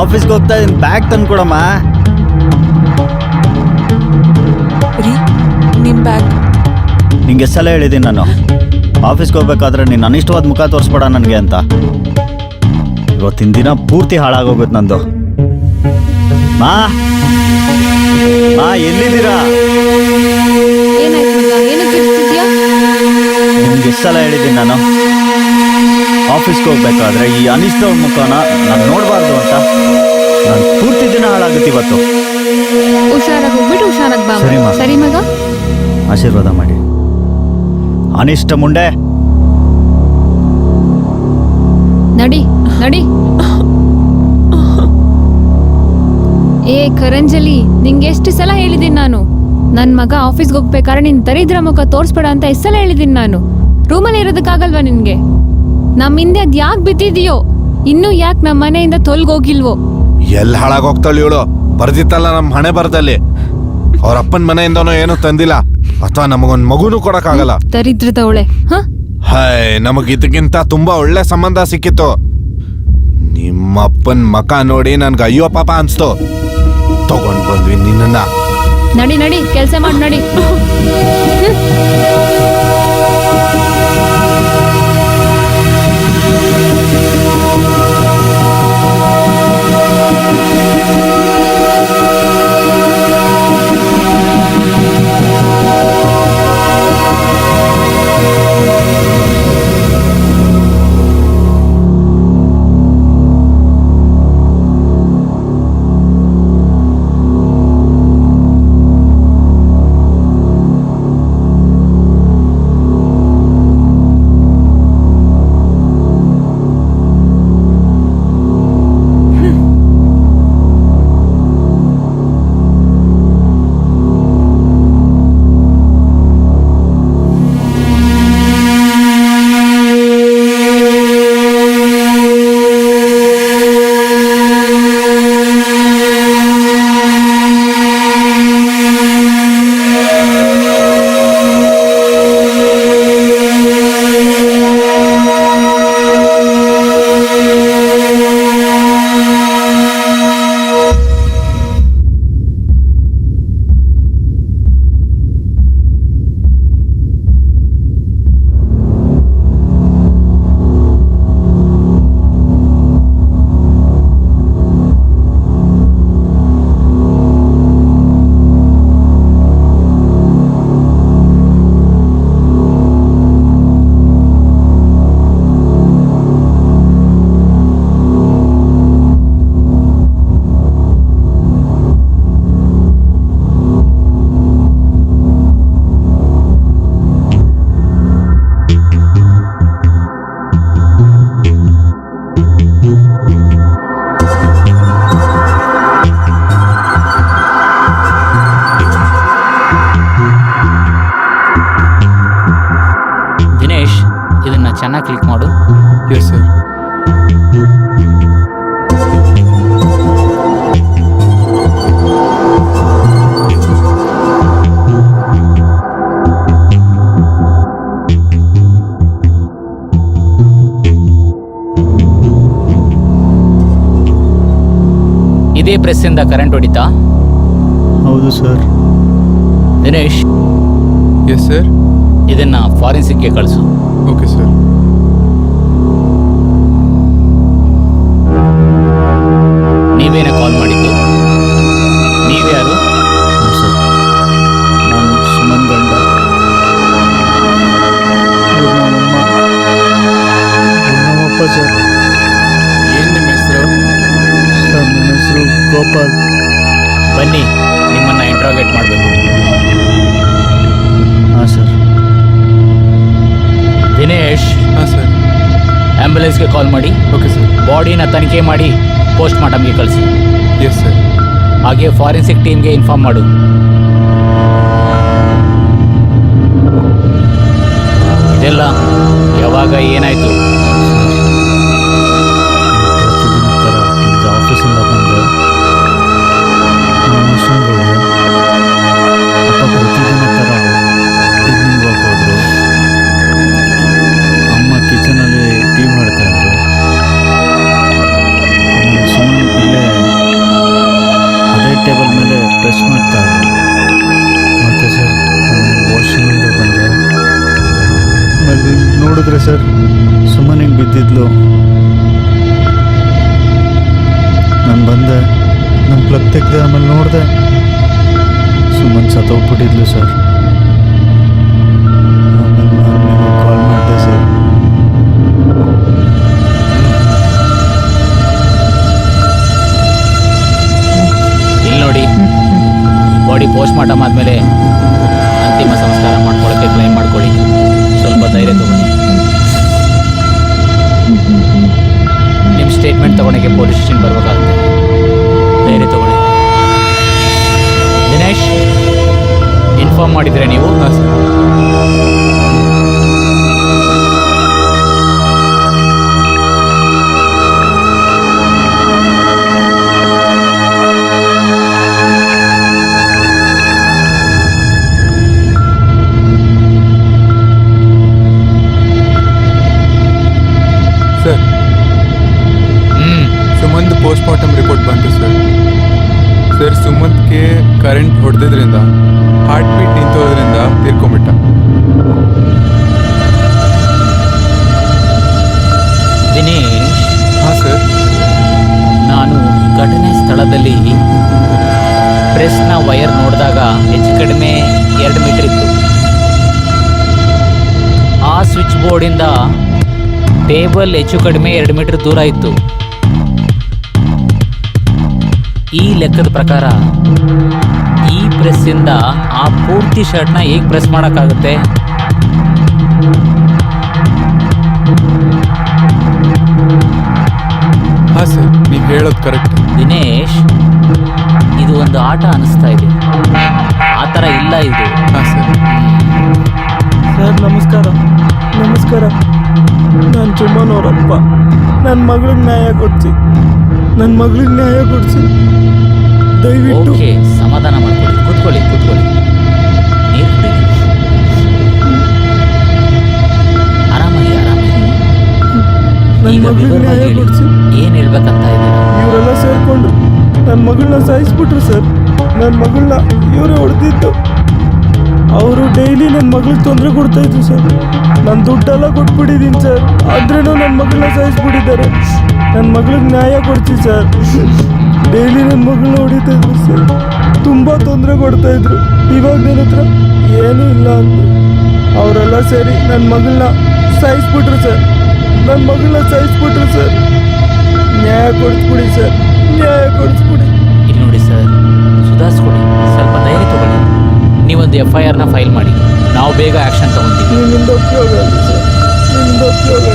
ಆಫೀಸ್ಗೆ ಹೋಗ್ತಾ ಇದ್ದೀನಿ ಬ್ಯಾಗ್ ತಂದು ಕೊಡಮ್ಮ ರೀ ನಿಮ್ಮ ಬ್ಯಾಗ್. ನಿಂಗೆ ಎಷ್ಟು ಸಲ ಹೇಳಿದ್ದೀನಿ ನಾನು. ಆಫೀಸ್ಗೆ ಹೋಗ್ಬೇಕಾದ್ರೆ ನೀನು ಅನಿಷ್ಟವಾದ ಮುಖ ತೋರಿಸ್ಬೇಡ ನನಗೆ ಅಂತ. ಇವತ್ತಿನ ದಿನ ಪೂರ್ತಿ ಹಾಳಾಗೋಗುತ್ತೆ ನಂದು. ಮಾ. ಮಾ ಎಲ್ಲಿದ್ದೀರಾ? ಏನಾಯ್ತು ಮಗ? ಏನಕ್ಕೆ ಇರ್ತಿದ್ಯಾ ನಿಮ್ಗೆ ಹೇಳಿದ್ದೀನಿ ನಾನು. ಆಫೀಸ್ಗೆ ಹೋಗ್ಬೇಕಾದ್ರೆ ಈ ಅನಿಷ್ಟದ ಮುಖನ ನಾನು ನೋಡಬಾರ್ದು ಅಂತ. ನಾನು ಪೂರ್ತಿ ದಿನ ಹಾಳಾಗುತ್ತೆ ಇವತ್ತು. ಹುಷಾರಾಗಿ ಹೋಗ್ಬಿಟ್ಟು ಹುಷಾರಾಗಿ ಬಾ ಸರಿ, ಮಾ. ಸರಿ ಮಗ. ಆಶೀರ್ವಾದ ಮಾಡಿ. ಅನಿಷ್ಟ ಮುಂಡೆ. ನಡಿ ನಡಿ. ಏ ಕರಂಜಲಿ ನಿಂಗೆ ಎಷ್ಟು ಸಲ ಹೇಳಿದ್ದೀನಿ ನಾನು? ನನ್ನ ಮಗ ಆಫೀಸ್ಗೆ ಹೋಗ್ಬೇಕಾದ್ರೆ ನಿನ್ ದರಿದ್ರ ಮುಖ ತೋರಿಸ್ಬೇಡ ಅಂತ ಎಷ್ಟು ಸಲ ಹೇಳಿದ್ದೀನಿ ನಾನು? ರೂಮಲ್ಲಿ ಇರೋದಕ್ಕಾಗಲ್ವಾ ನಿನ್ಗೆ? ನಮ್ಮ ಹಿಂದೆ ಅದ್ ಯಾಕೆ ಬಿದ್ದಿದೆಯೋ? ಇನ್ನೂ ಯಾಕೆ ನಮ್ಮ ಮನೆಯಿಂದ ತೊಲ್ಗೋಗಿಲ್ವೋ? ಎಲ್ಲಿ ಹಾಳಾಗೋಗ್ತಾಳೆ ಇವಳು? ಬರ್ದಿತ್ತಲ್ಲ ನಮ್ಮ ಹಣೆ ಬರದಲ್ಲಿ. ಅವ್ರ ಅಪ್ಪನ ಮನೆಯಿಂದನೂ ಏನು ತಂದಿಲ್ಲ. ಅಥವಾ ನಮಗೊಂದ್ ಮಗುನೂ ಕೊಡಕ್ಕಾಗಲ್ಲ. ದರಿದ್ರದವಳೆ ಹ? ಹಾಯ್ ನಮಗ್ ಇದಕ್ಕಿಂತ ತುಂಬಾ ಒಳ್ಳೆ ಸಂಬಂಧ ಸಿಕ್ಕಿತ್ತು. ನಿಮ್ಮ ಅಪ್ಪನ್ ಮಕ ನೋಡಿ ನನ್ಗೆ ಅಯ್ಯೋ ಪಾಪ ಅನ್ಸ್ತು. ತಗೊಂಡ್ ಬಂದ್ವಿ ನಿನ್ನ ನಡಿ ನಡಿ ಕೆಲಸ ಮಾಡಿ ನಡಿ. ಚೆನ್ನಾಗಿ ಕ್ಲಿಕ್ ಮಾಡು. ಎಸ್ ಸರ್ ಇದೇ ಪ್ರೆಸ್ಸಿಂದ ಕರೆಂಟ್ ಹೊಡಿತಾ? ಹೌದು ಸರ್ ದಿನೇಶ್ ಎಸ್ ಸರ್ ಇದನ್ನು ಫಾರೆನ್ಸಿಕ್ಗೆ ಕಳಿಸು. ಓಕೆ ಸರ್ ಆಂಬ್ಯುಲೆನ್ಸ್ಗೆ ಕಾಲ್ ಮಾಡಿ. ಓಕೆ ಸರ್ ಬಾಡಿನ ತನಿಖೆ ಮಾಡಿ ಪೋಸ್ಟ್ ಮಾರ್ಟಮ್ಗೆ ಕಳಿಸಿ. ಎಸ್ ಸರ್ ಹಾಗೆ ಫಾರೆನ್ಸಿಕ್ ಟೀಮ್ಗೆ ಇನ್ಫಾರ್ಮ್ ಮಾಡು. ಇದೆಲ್ಲ ಯಾವಾಗ ಏನಾಯ್ತು? ಪೋಸ್ಟ್ ಮಾರ್ಟಮ್ ಆದಮೇಲೆ ಅಂತಿಮ ಸಂಸ್ಕಾರ ಮಾಡ್ಕೊಳ್ಳೋಕ್ಕೆ ಕ್ಲೈಮ್ ಮಾಡ್ಕೊಳ್ಳಿ. ಸ್ವಲ್ಪ ಧೈರ್ಯ ತಗೊಳ್ಳಿ. ನಿಮ್ಮ ಸ್ಟೇಟ್ಮೆಂಟ್ ತಗೊಳಕ್ಕೆ ಪೊಲೀಸ್ ಸ್ಟೇಷನ್ ಬರಬೇಕಾಗುತ್ತೆ. ಧೈರ್ಯ ತಗೊಳ್ಳಿ. ದಿನೇಶ್ ಇನ್ಫಾರ್ಮ್ ಮಾಡಿದರೆ ನೀವು? ರಿಪೋರ್ಟ್ ಬಂತು ಸರ್. ಸರ್ ಸುಮಂತ್ಗೆ ಕರೆಂಟ್ ಹೊಡೆದಿದ್ರಿಂದ ಹಾರ್ಟ್ ಬೀಟ್ ನಿಂತೋದ್ರಿಂದ ತೀರ್ಕೊಂಬಿಟ್ಟ ದಿನೇಶ್? ಹಾಂ ಸರ್. ನಾನು ಘಟನೆ ಸ್ಥಳದಲ್ಲಿ ಪ್ರೆಸ್ನ ವೈರ್ ನೋಡಿದಾಗ ಹೆಚ್ಚು ಕಡಿಮೆ ಎರಡು ಮೀಟರ್ ಇತ್ತು. ಆ ಸ್ವಿಚ್ ಬೋರ್ಡಿಂದ ಟೇಬಲ್ ಹೆಚ್ಚು ಕಡಿಮೆ ಎರಡು ಮೀಟರ್ ದೂರ ಇತ್ತು. ಈ ಲೆಕ್ಕದ ಪ್ರಕಾರ ಈ ಪ್ರೆಸ್ಸಿಂದ ಆ ಪೂರ್ತಿ ಶರ್ಟ್ನ ಹೇಗೆ ಪ್ರೆಸ್ ಮಾಡೋಕ್ಕಾಗುತ್ತೆ? ಹಾಂ ಸರ್ ನೀವು ಹೇಳೋದು ಕರೆಕ್ಟ್. ದಿನೇಶ್ ಇದು ಒಂದು ಆಟ ಅನಿಸ್ತಾ ಇದೆ. ಆ ಥರ ಇಲ್ಲ ಇದು. ಹಾಂ ಸರ್. ಸರ್ ನಮಸ್ಕಾರ. ನಮಸ್ಕಾರ. ನಾನು ಚುಮ್ಮನವರಪ್ಪ. ಅವರಪ್ಪ ನನ್ನ ಮಗಳಿಗೆ ನ್ಯಾಯ ಕೊಡಿಸಿ. ನನ್ನ ಮಗಳಿಗೆ ನ್ಯಾಯ ಕೊಡಿಸಿ. ದಯವಿಟ್ಟು. ಓಕೆ ಸಮಾಧಾನ ಮಾಡ್ಕೊಳ್ಳಿ. ಕೂತ್ಕೊಳ್ಳಿ ಕೂತ್ಕೊಳ್ಳಿ. ನೀರು ಕುಡೀರಿ. ಆರಾಮಾಗಿ ಆರಾಮಾಗಿ. ನನ್ನ ಈಗ ಮಗಳಿಗೆ ನ್ಯಾಯ ಕೊಡಿಸಿ. ಏನು ಹೇಳ್ಬೇಕಂತ ಇದ್ದೀರಾ? ಇವರೆಲ್ಲ ಸೇರ್ಕೊಂಡ್ರು ನನ್ನ ಮಗಳನ್ನ ಸಾಯಿಸ್ಬಿಟ್ರು ಸರ್. ನನ್ನ ಮಗಳನ್ನ ಇವರೇ ಹೊಡೆದಿದ್ದು. ಅವರು ಡೈಲಿ ನನ್ನ ಮಗಳಿಗೆ ತೊಂದರೆ ಕೊಡ್ತಾ ಇದ್ರು ಸರ್. ನಾನು ದುಡ್ಡೆಲ್ಲ ಕೊಟ್ಬಿಟ್ಟಿದ್ದೀನಿ ಸರ್. ಆದ್ರೂ ನನ್ನ ಮಗಳನ್ನ ಸಾಯಿಸ್ಬಿಟ್ಟಿದ್ದಾರೆ. ನನ್ನ ಮಗಳಿಗೆ ನ್ಯಾಯ ಕೊಡ್ತೀವಿ ಸರ್. ಡೈಲಿ ನನ್ನ ಮಗಳು ಹೊಡಿತಾ ಇದ್ರು ಸರ್. ತುಂಬ ತೊಂದರೆ ಕೊಡ್ತಾ ಇದ್ರು. ಇವಾಗ ನನ್ನ ಹತ್ರ ಏನೂ ಇಲ್ಲ ಅಂದರು. ಅವರೆಲ್ಲ ಸೇರಿ ನನ್ನ ಮಗಳನ್ನ ಸಾಯಿಸ್ಬಿಟ್ರು ಸರ್. ನನ್ನ ಮಗಳನ್ನ ಸಾಯಿಸ್ಬಿಟ್ರು ಸರ್. ನ್ಯಾಯ ಕೊಡಿಸ್ಬಿಡಿ ಸರ್. ನ್ಯಾಯ ಕೊಡಿಸ್ಬಿಡಿ. ಇಲ್ಲಿ ನೋಡಿ ಸರ್ ಸುಧಾರಿಸ್ಕೊಡಿ. ಸ್ವಲ್ಪ ಧೈರ್ಯ ತಗೊಳ್ಳಿ. ನೀವೊಂದು ಎಫ್ ಐ ಆರ್ನ ಫೈಲ್ ಮಾಡಿ. ನಾವು ಬೇಗ ಆ್ಯಕ್ಷನ್ ತಗೊಂತೀವಿ. ನಿಮ್ಮಿಂದ ಉಪಯೋಗ ಸರ್. ನಿಮ್ಮಿಂದ ಉಪಯೋಗ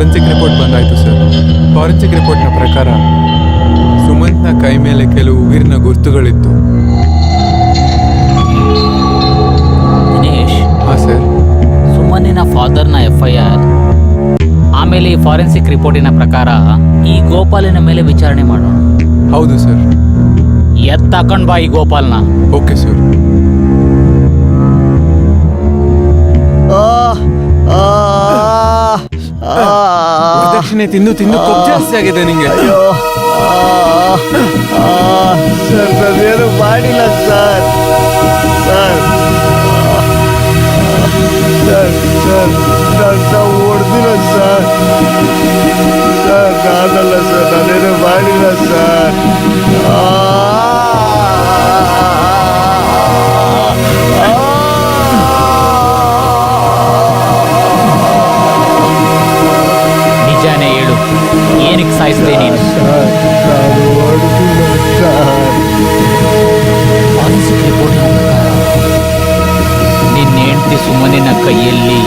ಫಾರೆನ್ಸಿಕ್ ರಿಪೋರ್ಟ್ ಬಂದಾಯಿತು ಸರ್ ಫಾರೆನ್ಸಿಕ್ ರಿಪೋರ್ಟ್ನ ಪ್ರಕಾರ ಸುಮಂತ್ನ ಕೈ ಮೇಲೆ ಕೆಲವು ಉಗಿರಿನ ಗುರುತುಗಳಿತ್ತು. ದಿನೇಶ್? ಹಾಂ ಸರ್ ಸುಮನ್ನಿನ ಫಾದರ್ನ ಎಫ್ ಐ ಆರ್ ಆಮೇಲೆ ಈ ಫಾರೆನ್ಸಿಕ್ ರಿಪೋರ್ಟಿನ ಪ್ರಕಾರ ಈ ಗೋಪಾಲಿನ ಮೇಲೆ ವಿಚಾರಣೆ ಮಾಡೋಣ. ಹೌದು ಸರ್ ಎತ್ತಾಕೊಂಡ್ ಬಾ ಈ ಗೋಪಾಲ್ನ. ಓಕೆ ಸರ್ ವರದಕ್ಷಿಣೆ ತಿಂದು ತಿಂದು ಕೊಬ್ಬು ಜಾಸ್ತಿ ಆಗಿದೆ ನಿಂಗೆ. ಅಯ್ಯೋ. ಆ, ಆ, ಸರ್ ಮಾಡಿಲ್ಲ ಸರ್. ಸರ್. ಸರ್ ಸರ್ ಹೊಡೆದಿಲ್ಲ ಸರ್ ಸರ್. ನಾನಲ್ಲ ಸರ್ ನಾನೇನು ಮಾಡಿಲ್ಲ ಸರ್. ಆ, ನಿಜಾನೇ ಹೇಳು. ಏನಕ್ಕೆ ಸಾಯಿಸಿದೆ ನೀನು? ನಿನ್ನ ಹೆಂಡತಿ ಸುಮ್ಮನಿನ ಕೈಯಲ್ಲಿ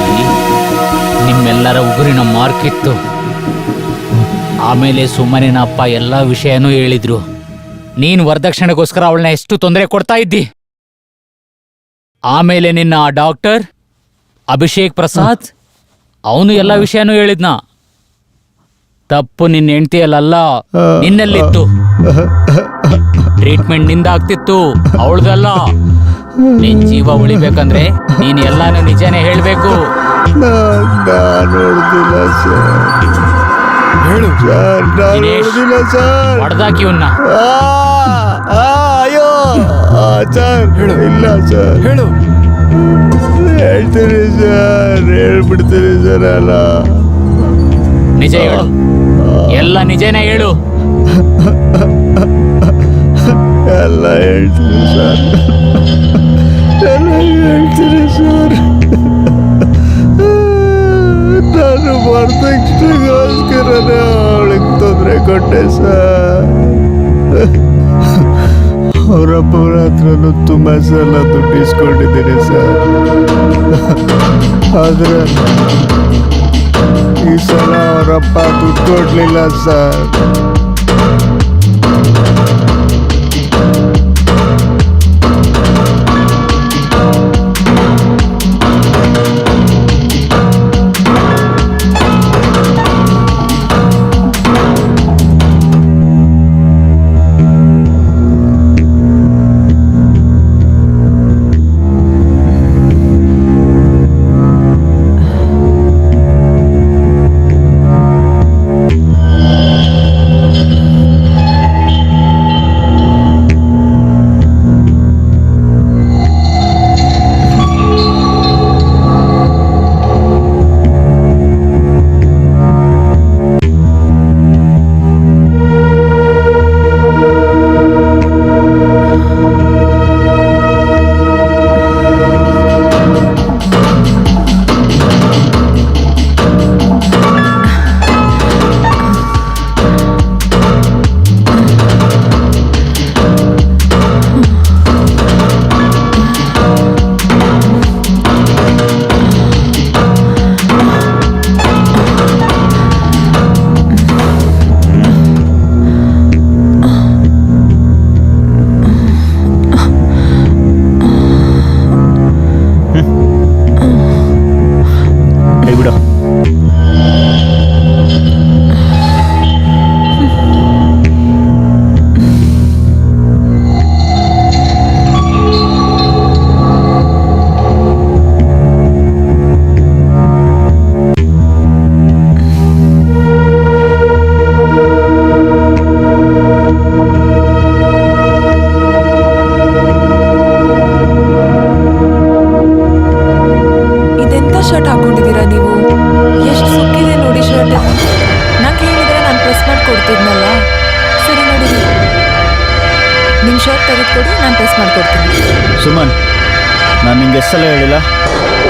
ನಿಮ್ಮೆಲ್ಲರ ಉಗುರಿನ ಮಾರ್ಕಿತ್ತು. ಆಮೇಲೆ ಸುಮ್ಮನಿನ ಅಪ್ಪ ಎಲ್ಲ ವಿಷಯನೂ ಹೇಳಿದ್ರು. ನೀನು ವರದಕ್ಷಿಣೆಗೋಸ್ಕರ ಅವಳನ್ನ ಎಷ್ಟು ತೊಂದರೆ ಕೊಡ್ತಾ ಇದ್ದಿ? ಆಮೇಲೆ ನಿನ್ನ ಡಾಕ್ಟರ್ ಅಭಿಷೇಕ್ ಪ್ರಸಾದ್, ಅವನು ಎಲ್ಲ ವಿಷಯನೂ ಹೇಳಿದ್ನ. ತಪ್ಪು ನಿನ್ನ ಹೆಂಡತಿಯಲ್ಲ ನಿನ್ನಲ್ಲಿತ್ತು ಟ್ರೀಟ್ಮೆಂಟ್ನಿಂದ ಆಗ್ತಿತ್ತು ಅವಳ್ದಲ್ಲ ನಿನ್ ಜೀವ ಉಳಿಬೇಕಂದ್ರೆ ನೀನ್ ಎಲ್ಲಾನು ನಿಜನೇ ಹೇಳ್ಬೇಕು ಹೇಳು ಸರ್ ನಾನು ದಿನೇಶ್. ಸರ್ ಹೊಡೆದಾಕಿ ಇವನ್ನ ಆ, ಆ, ಅಯ್ಯೋ ಸರ್ ಹೇಳು. ಇಲ್ಲ ಸರ್ ಹೇಳು ಹೇಳ್ತೀನಿ ಸರ್ ಹೇಳ್ಬಿಡ್ತೀನಿ ಸರ್ ಅಲ್ಲ ನಿಜ ಹೇಳು ಎಲ್ಲ ನಿಜನೇ ಹೇಳು. ಎಲ್ಲ ಹೇಳ್ತೀನಿ ಸರ್. ಎಲ್ಲ ಹೇಳ್ತೀನಿ ಸರ್. ನಾನು ಬರ್ತಕ್ಷಣಗೋಸ್ಕರನೇ ಅವಳಿಗೆ ತೊಂದರೆ ಕೊಟ್ಟೆ ಸರ್. ಅವರಪ್ಪವ್ರ ಹತ್ರನೂ ತುಂಬ ಸಲ ದುಡ್ಡು ಇಸ್ಕೊಂಡಿದ್ದೀನಿ ಸರ್. ಆದರೆ ಈ ಸಲ ಅವರಪ್ಪ ದುಡ್ಡು ಕೊಡಲಿಲ್ಲ ಸರ್ ಕೈ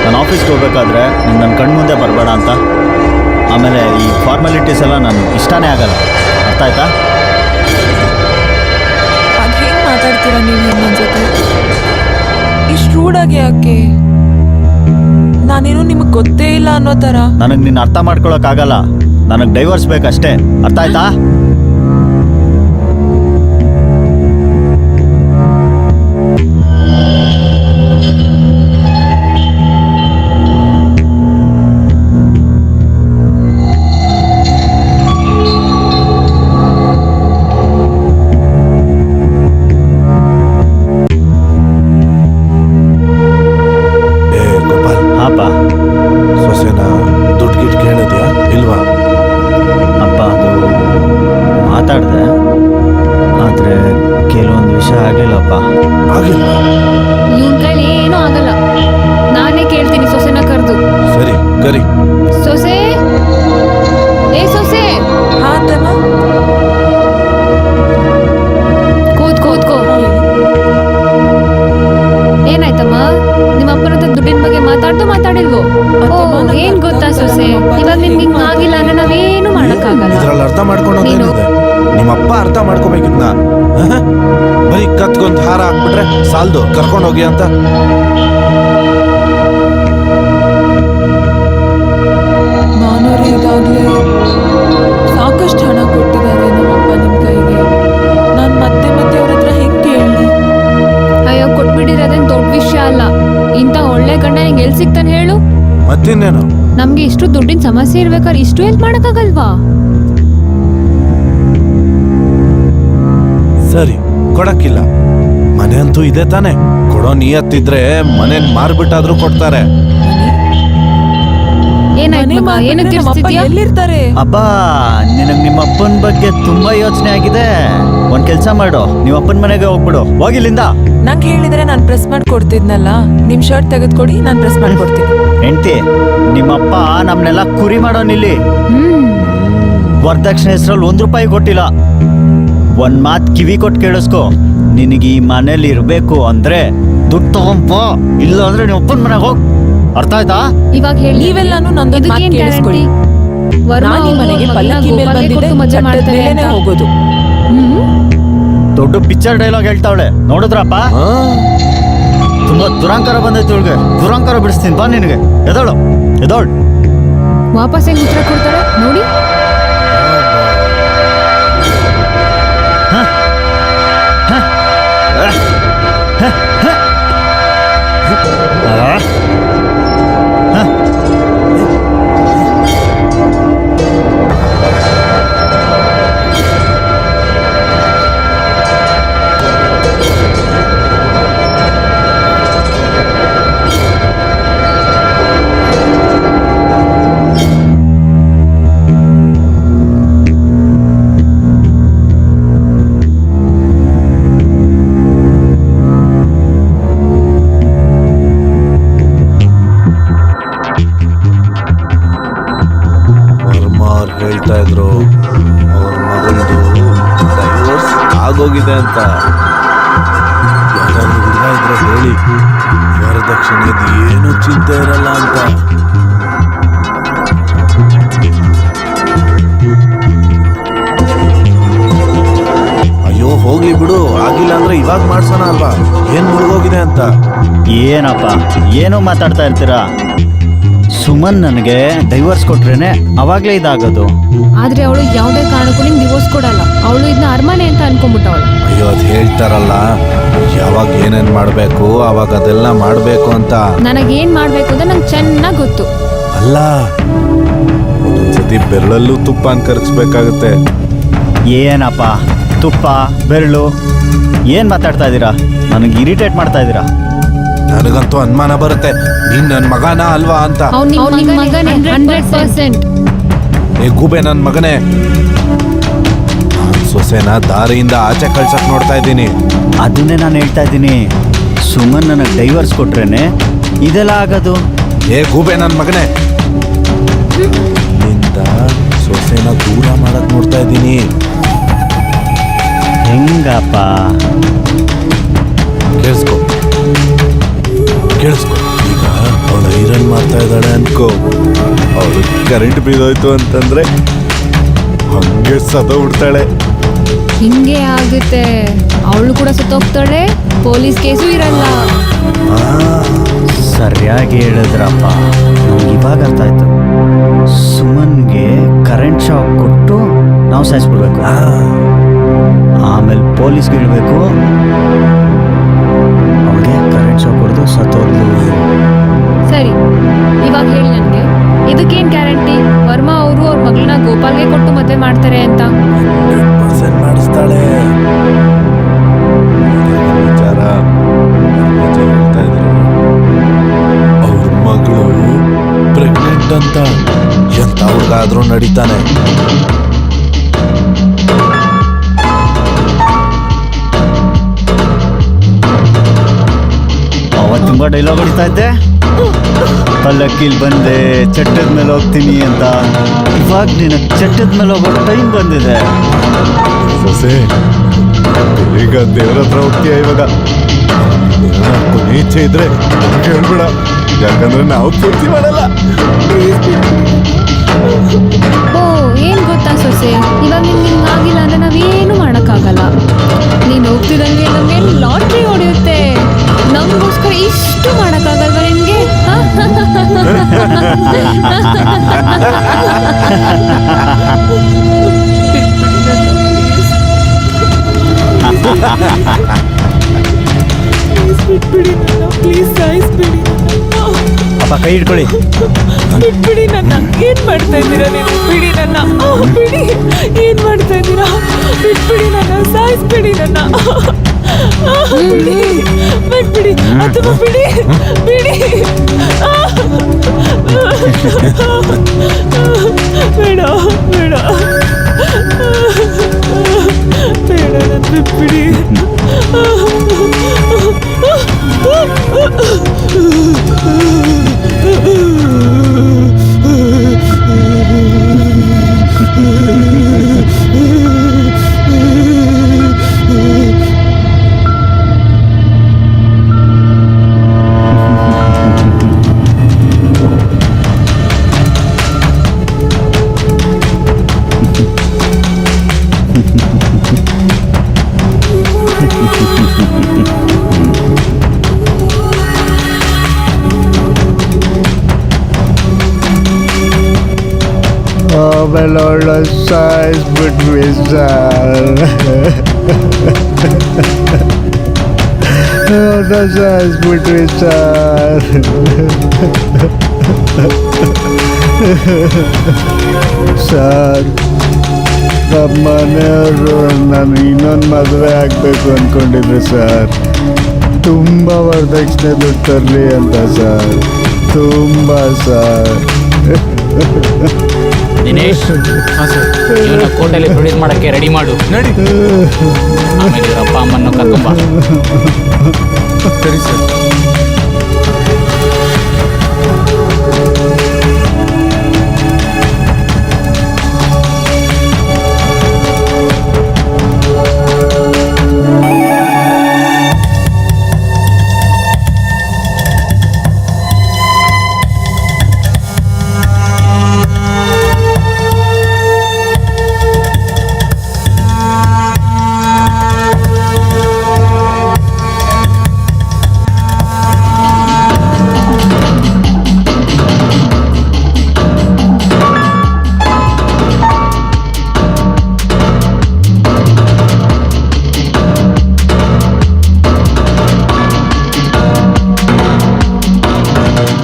ನಾನು ಆಫೀಸ್ಗೆ ಹೋಗ್ಬೇಕಾದ್ರೆ ನೀನು ನನ್ನ ಕಣ್ಮುಂದೆ ಬರಬೇಡ ಅಂತ. ಆಮೇಲೆ ಈ ಫಾರ್ಮಾಲಿಟೀಸ್ ಎಲ್ಲ ನನಗೆ ಇಷ್ಟನೇ ಆಗಲ್ಲ. ಅರ್ಥ ಆಯ್ತಾ? ಅದು ಹೆಂಗೆ ಮಾತಾಡ್ತೀರಾ ನೀವು ನನ್ನ ಜೊತೆ? ಇಷ್ಟು ರೂಡಾಗಿ ಯಾಕೆ? ನಾನೇನು ನಿಮಗೆ ಗೊತ್ತೇ ಇಲ್ಲ ಅನ್ನೋ ಥರ ನನಗೆ ನೀನು ಅರ್ಥ ಮಾಡ್ಕೊಳಕ್ಕಾಗಲ್ಲ ನನಗೆ ಡೈವರ್ಸ್ ಬೇಕಷ್ಟೇ. ಅರ್ಥ ಆಯ್ತಾ? ಬರೀ ಕತ್ಗೊಂದ್ ಹಾರ ಹಾಕ್ಬಿಟ್ರೆ ಸಾಲ್ದು ಕರ್ಕೊಂಡೋಗಿ ಅಂತ. ಮಾನವರು ಈಗಾಗಲೇ ಸಾಕಷ್ಟು ಹಣ ಕೊಟ್ಟಿದ್ದಾರೆ ನಮ್ಮಪ್ಪ ನಿಮ್ಮ ಕೈಗೆ. ನಾನು ಮತ್ತೆ ಮತ್ತೆ ಅವ್ರ ಹತ್ರ ಹೆಂಗೆ ಹೇಳಿ ಅಯ್ಯೋ ಕೊಟ್ಬಿಟ್ಟಿರೋದೇನ್ ದೊಡ್ಡ ವಿಷಯ ಅಲ್ಲ. ಇಂಥ ಒಳ್ಳೆ ಗಂಡ ನಿಂಗೆ ಎಲ್ಲಿ ಸಿಗ್ತಾನೆ ಹೇಳು? ಮತ್ತಿನ್ನೇನು? ನಮ್ಗೆ ಇಷ್ಟು ದುಡ್ಡಿನ ಸಮಸ್ಯೆ ಇರ್ಬೇಕಾದ್ರೆ ಇಷ್ಟು ಹೆಲ್ಪ್ ಮಾಡಕ್ಕಾಗಲ್ವಾ? ಸರಿ ಕೊಡಕ್ಕಿಲ್ಲ. ಮನೆ ಅಂತೂ ಇದೆ ತಾನೆ. ಕೊಡೋ ನಿಯತ್ತಿದ್ರೆ ಮನೇನ್ ಮಾರ್ಬಿಟ್ಟಾದ್ರೂ ಕೊಡ್ತಾರೆ? ಎಲ್ಲಿರ್ತಾರೆ? ಅಬ್ಬಾ ನಿನಗ್ ನಿಮ್ಮ ಅಪ್ಪನ ಬಗ್ಗೆ ತುಂಬಾ ಯೋಚನೆ ಆಗಿದೆ. ಒಂದ್ ಕೆಲ್ಸ ಮಾಡು. ನಿಮ್ಮ ಅಪ್ಪನ ಮನೆಗೆ ಹೋಗ್ಬಿಡು. ಹೋಗಿಲ್ಲಿಂದ ನಂಗೆ ಹೇಳಿದ್ರೆ ನಾನು ಪ್ರೆಸ್ ಮಾಡ್ಕೊಡ್ತಿದ್ನಲ್ಲ ನಿಮ್ ಶರ್ಟ್ ತೆಗೆದ್ಕೊಡಿ ನಾನು ಪ್ರೆಸ್ ಮಾಡ್ಕೊಡ್ತೀನಿ. ಹೆಂಡತಿ ನಿಮ್ಮಪ್ಪ ನಮ್ನೆಲ್ಲ ಕುರಿ ಮಾಡೋನಿಲ್ಲಿ ವರದಕ್ಷಿಣೆ ಹೆಸರಲ್ಲಿ ಒಂದ್ ರೂಪಾಯಿ ಕೊಟ್ಟಿಲ್ಲ. ಒಂದ್ ಮಾತ್ ಕಿವಿ ಕೊಟ್ಟು ಕೇಳಿಸ್ಕೊ. ನಿನಗೆ ಈ ಮನೇಲಿ ಇರಬೇಕು ಅಂದ್ರೆ ದುಡ್ಡು ತಗೊಂಪ ಇಲ್ಲ ಅಂದ್ರೆ ನೀವು ಅಪ್ಪನ ಮನೆಗೆ ಹೋಗ್. ಅರ್ಥ ಆಯ್ತಾ? ಇವಾಗ ಹೇಳಿ. ನೀವೆಲ್ಲಾನು ನಂದು ಮಾತ್ ಇದಕ್ಕೇನ್ ಕೇಳಿಸ್ಕೊಳ್ಳಿ. ವರ್ಮಾ ನಾನು ಈ ಅವ್ರು ಮನೆಗೆ ಮಗನ್ನ ಪಲ್ಲಕ್ಕಿ ಮೇಲೆ ಬಂದಿದೆ ಬಂದಿದ್ದೆ ಕೊಟ್ಟು ಮದುವೆ ಚಟ್ಟದ ಮಾಡ್ತಾರೆ ಮೇಲೇನೆ ಅಂತ. ಹೋಗೋದು. ಹ್ಮ್. ದೊಡ್ಡ ಪಿಕ್ಚರ್ ಡೈಲಾಗ್ ಹೇಳ್ತಾವಳೆ. ನೋಡಿದ್ರಪ್ಪ? ತುಂಬಾ ದುರಂಕಾರ ಬಂದೈತಿ ಇವಳಿಗೆ. ದುರಂಕಾರ ಬಿಡಿಸ್ತೀನಿ ಬಾ ನಿನಗೆ. ಎದಳು ಎದಳು ವಾಪಸ್ ಹೆಂಗ್ ಉತ್ತರ ಕೊಡ್ತಾಳೆ ನೋಡಿ. ಅವ್ರು ಹೇಳ್ತಾ ಇದ್ರು, ಅವ್ರ ಮಗಳದು ಡೈವೋರ್ಸ್ ಆಗೋಗಿದೆ ಅಂತ. ಹೇಳಿ ವರದಕ್ಷಿಣೆದು ಏನು ಚಿಂತೆ ಇರಲ್ಲ ಅಂತ. ಅಯ್ಯೋ, ಹೋಗ್ಲಿ ಬಿಡು, ಆಗಿಲ್ಲ ಅಂದ್ರೆ ಇವಾಗ ಮಾಡ್ಸೋಣ ಅಲ್ವಾ? ಏನ್ ಮುಳುಗೋಗಿದೆ ಅಂತ? ಏನಪ್ಪ, ಏನು ಮಾತಾಡ್ತಾ ಇರ್ತೀರಾ? ಸುಮನ್ ನನಗೆ ಡೈವರ್ಸ್ ಕೊಟ್ರೇನೆ ಅವಾಗ್ಲೇ ಇದಾಗೋದು. ಆದ್ರೆ ಅವಳು ಯಾವುದೇ ಕಾರಣಕ್ಕೂ ನಿಮ್ಗೆ ಡಿವೋರ್ಸ್ ಕೊಡಲ್ಲ. ಅವಳು ಇದನ್ನ ಅರಮನೆ ಅಂತ ಅನ್ಕೊಂಡ್ಬಿಟ್ಟವಳು ಅಯ್ಯೋ ಅದು ಹೇಳ್ತಾರಲ್ಲ. ಯಾವಾಗ ಏನೇನ್ ಮಾಡ್ಬೇಕು ಅವಾಗ ಅದೆಲ್ಲ ಮಾಡ್ಬೇಕು ಅಂತ. ನನಗೇನ್ ಮಾಡ್ಬೇಕು ಅಂತ ನಂಗೆ ಚೆನ್ನಾಗಿ ಗೊತ್ತು. ಅಲ್ಲ ಒಂದೊಂದ್ಸತಿ ಬೆರಳಲ್ಲೂ ತುಪ್ಪ ಕರಗಿಸ್ಬೇಕಾಗತ್ತೆ ಏನಪ್ಪ ತುಪ್ಪ ಬೆರಳು ಏನ್ ಮಾತಾಡ್ತಾ ಇದ್ದೀರಾ? ನನಗೆ ಇರಿಟೇಟ್ ಮಾಡ್ತಾ ಇದ್ದೀರಾ? ನನಗಂತೂ ಅನುಮಾನ ಬರುತ್ತೆ. ನೀನ್ ನನ್ ಮಗನ ಅಲ್ವಾ ಅಂತ. ಏ ಗೂಬೆ ನನ್ ಮಗನೇ. ನಾನ್ ಸೊಸೆನ ದಾರಿಯಿಂದ ಆಚೆ ಕಳ್ಸಕ್ ನೋಡ್ತಾ ಇದ್ದೀನಿ. ಅದನ್ನೇ ನಾನು ಹೇಳ್ತಾ ಇದ್ದೀನಿ. ಸುಮನ್ ನನಗೆ ಡೈವರ್ಸ್ ಕೊಟ್ರೇನೆ ಇದೆಲ್ಲ ಆಗೋದು? ಏ ಗೂಬೆ ನನ್ ಮಗನೇ. ನಿಂದ ಸೊಸೆನ ದೂರ ಮಾಡಕ್ ನೋಡ್ತಾ ಇದ್ದೀನಿ. ಹೆಂಗಪ್ಪ? ಕೇಳಿಸ್ಕೊ. ಕೇಳಿಸ್ಕೊ. ಈಗ ಅವಳು ಐರನ್ ಮಾಡ್ತಾ ಇದ್ದಾಳೆ ಅನ್ಕೋ. ಅವಳು ಕರೆಂಟ್ ಬೀಳೋಯ್ತು ಅಂತಂದ್ರೆ ಹಂಗೆ ಸತ ಉಡ್ತಾಳೆ ಹಿಂಗೆ ಆಗುತ್ತೆ. ಅವಳು ಕೂಡ ಸತ್ತೋಗ್ತಾಳೆ ಪೊಲೀಸ್ ಕೇಸು ಇರಲ್ಲ. ಸರಿಯಾಗಿ ಹೇಳಿದ್ರಪ್ಪ. ನಮ್ಗೆ ಇವಾಗ ಅರ್ಥ ಆಯ್ತು. ಸುಮನ್ಗೆ ಕರೆಂಟ್ ಶಾಕ್ ಕೊಟ್ಟು ನಾವು ಸಾಯಿಸ್ಬಿಡ್ಬೇಕು. ಆಮೇಲೆ ಪೊಲೀಸ್ಗೆ ಇಡಬೇಕು ಸತ್ತೋದ್ಲು ಸರಿ ಇವಾಗ ಹೇಳಿ ನನಗೆ. ಇದಕ್ಕೇನು ಗ್ಯಾರಂಟಿ? ವರ್ಮಾ ಅವರು ಅವ್ರ ಮಗಳನ್ನ ಗೋಪಾಲ್ಗೆ ಕೊಟ್ಟು ಮದುವೆ ಮಾಡ್ತಾರೆ ಅಂತ. ಪರ್ಸೆಂಟ್ ಮಾಡಿಸ್ತಾಳೆ. ತುಂಬ ಡೈಲಾಗ್ ಹೊಡಿತಾ ಇದ್ದೆ ಪಲ್ಲಕ್ಕಿಲ್ ಬಂದೆ ಚಟ್ಟದ ಮೇಲೆ ಹೋಗ್ತೀನಿ ಅಂತ. ಇವಾಗ ನೀನು ಚಟ್ಟದ ಮೇಲೆ ಹೋಗೋ ಟೈಮ್ ಬಂದಿದೆ. ಸೊಸೆ ಈಗ ದೇವ್ರ ಹತ್ರ ಹೋಗ್ತೀಯ ಇವಾಗ? ಈಚೆ ಇಚ್ಛೆ ಇದ್ರೆ ಹೇಳ್ಬೇಡ. ಯಾಕಂದ್ರೆ ನಾವು ಪೂರ್ತಿ ಮಾಡಲ್ಲ. ಓ ಏನ್ ಗೊತ್ತಾ ಸೊಸೆ? ಇವಾಗ ನಿಮ್ಗೆ ಆಗಿಲ್ಲ ಅಂದ್ರೆ ನಾವೇನು ಮಾಡಕ್ಕಾಗಲ್ಲ. ನೀನ್ ಪ್ಲೀಸ್ ಸಾಯಿಸ್ಬಿಡಿ ಅಪ್ಪ ಸ್ವಲ್ಪ ಕೈ ಹಿಡ್ಕೊಳ್ಳಿ. ಬಿಟ್ಬಿಡಿ ನನ್ನ ಏನ್ ಮಾಡ್ತಾ ಇದ್ದೀರಾ ನೀವು? ಬಿಡಿ ನನ್ನ ಆ, ಬಿಡಿ. ಏನ್ ಮಾಡ್ತಾ ಇದ್ದೀರಾ? ಬಿಟ್ಬಿಡಿ ನನ್ನ ಸಾಯಿಸ್ಬಿಡಿ ನನ್ನ. ಆ, ಬಿಡಿ. ಬಿಟ್ಬಿಡಿ. ಅಥವಾ ಬಿಡಿ. ಬಿಡಿ. ಆ, ಬೇಡ ಬೇಡ ಬೇಡ. ಆಮೇಲೆ but ಸಾಯಿಸ್ಬಿಟ್ವಿ ಸರ್ ಸಾಯಿಸ್ಬಿಟ್ವಿ ಸರ್ ಸರ್ ನಮ್ಮ ಮನೆಯವರು ನಾನು ಇನ್ನೊಂದು ಮದುವೆ ಆಗಬೇಕು ಅಂದ್ಕೊಂಡಿದ್ರು ಸರ್ ತುಂಬ ವರದಕ್ಷಿಣೆ ದುಡ್ಡು ತರಲಿ ಅಂತ ಸರ್ ತುಂಬ ಸರ್ ದಿನೇಶ್ ಹಾಂ ಸರ್. ಇವನ್ನ ಕೋರ್ಟಲ್ಲಿ ಪ್ರೊಡ್ಯೂಸ್ ಮಾಡೋಕ್ಕೆ ರೆಡಿ ಮಾಡು. ನಡಿ. ಆಮೇಲೆ ಇವ್ರ ಅಪ್ಪ ಅಮ್ಮನ್ನು ಕರ್ಕೊಂಬ ಸರಿ ಸರ್.